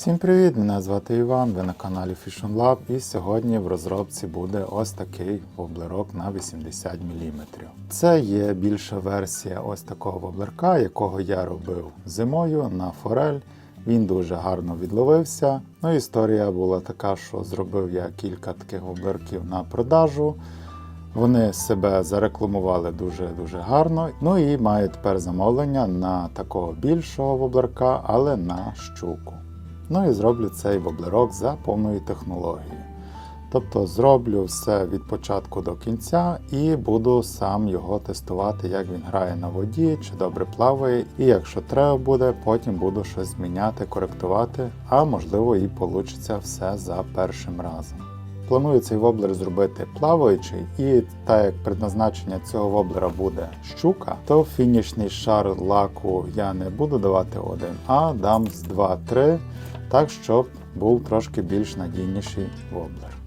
Всім привіт! Мене звати Іван, ви на каналі Fish Lab і сьогодні в розробці буде ось такий воблерок на 80 мм. Це є більша версія ось такого воблерка, якого я робив зимою на форель. Він дуже гарно відловився. Ну, історія була така, що зробив я кілька таких воблерків на продажу. Вони себе зарекламували дуже-дуже гарно. Ну і маю тепер замовлення на такого більшого воблерка, але на щуку. Ну і зроблю цей воблерок за повною технологією. Тобто зроблю все від початку до кінця і буду сам його тестувати, як він грає на воді, чи добре плаває. І якщо треба буде, потім буду щось зміняти, коректувати, а можливо і вийде все за першим разом. Планую цей воблер зробити плаваючий, і так як предназначення цього воблера буде щука, то фінішний шар лаку я не буду давати один, а дам з 2-3, так щоб був трошки більш надійніший воблер.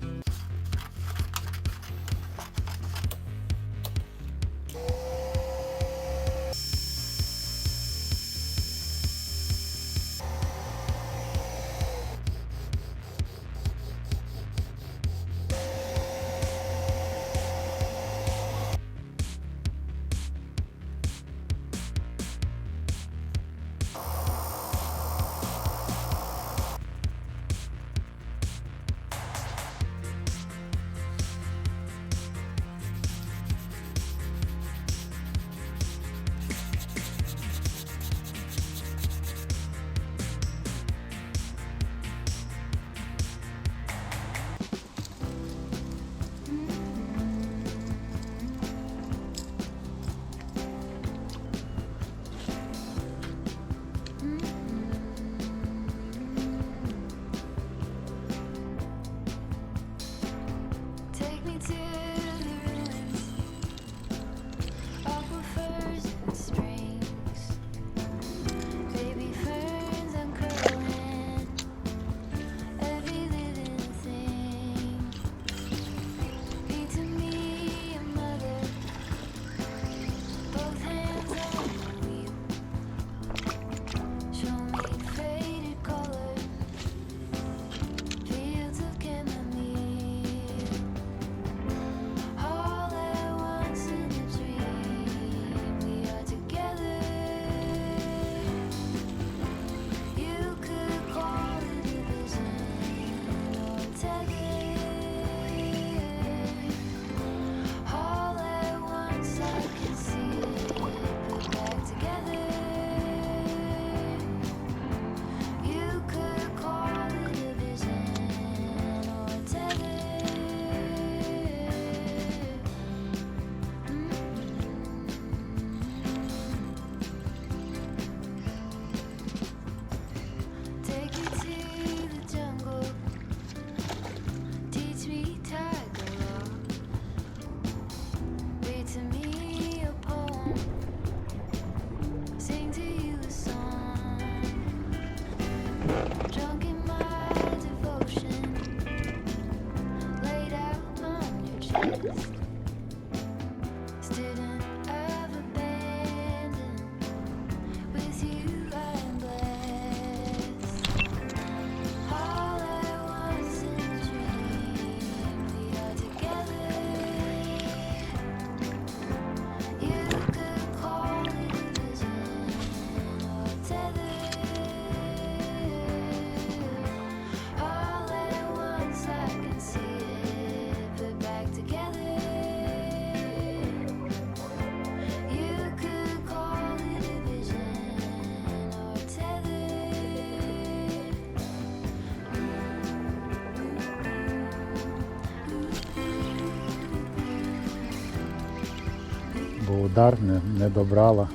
Удар не, не добрала,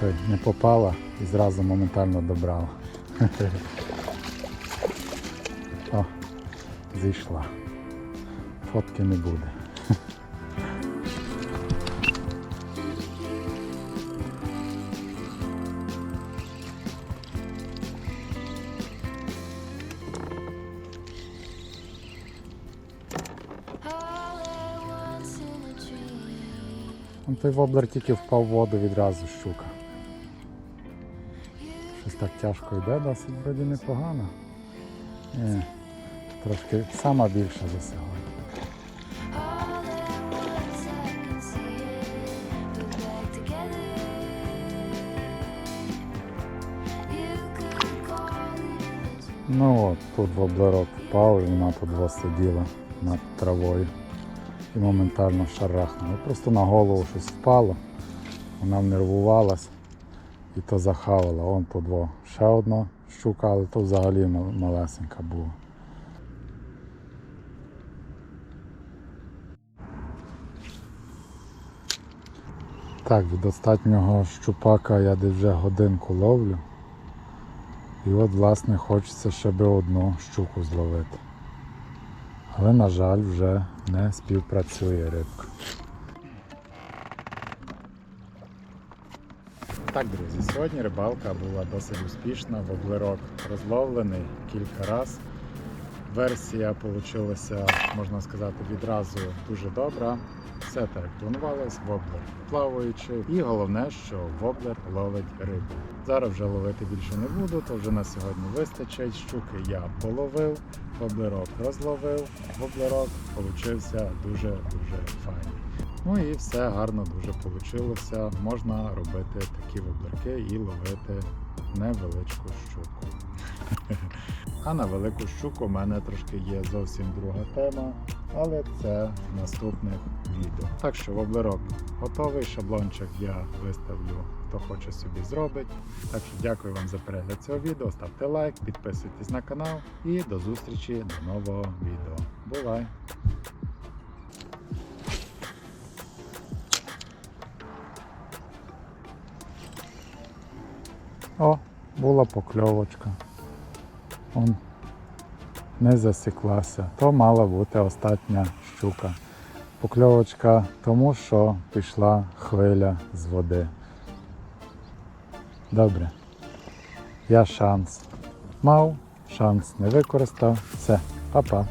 то не попала і зразу моментально добрала. О, зійшла. Фотки не буде. Ну, той воблер тільки впав в воду відразу щука. Щось так тяжко йде, досить вроді непогано. Ні, трошки сама більша за сьогодні. Ну от, тут воблерок впав і вона тут сиділа над травою і моментально шарахнула. Просто на голову щось впало, вона внервувалась і то захавала. Вон тут во ще одна щука, але то взагалі малесенька була. Так, від останнього щупака я десь вже годинку ловлю. І от, власне, хочеться ще би одну щуку зловити. Але, на жаль, вже не співпрацює рибка. Так, друзі, сьогодні рибалка була досить успішна, воблерок розловлений кілька разів. Версія вийшла, можна сказати, відразу дуже добра. Все так планувалось, воблер плаваючий. І головне, що воблер ловить рибу. Зараз вже ловити більше не буду, то вже на сьогодні вистачить. Щуки я половив, воблерок розловив, воблерок получився дуже-дуже файний. Ну і все гарно дуже вийшло. Можна робити такі воблерки і ловити невеличку щуку. А на велику щуку у мене трошки є зовсім друга тема, але це в наступних відео. Так що воблерок готовий, шаблончик я виставлю, хто хоче собі зробить. Так що дякую вам за перегляд цього відео. Ставте лайк, підписуйтесь на канал і до зустрічі до нового відео. Бувай! О, була покльовочка. Он не засіклася. То мала бути остання щука. Покльовочка тому, що пішла хвиля з води. Добре. Я шанс мав, шанс не використав. Все, па-па.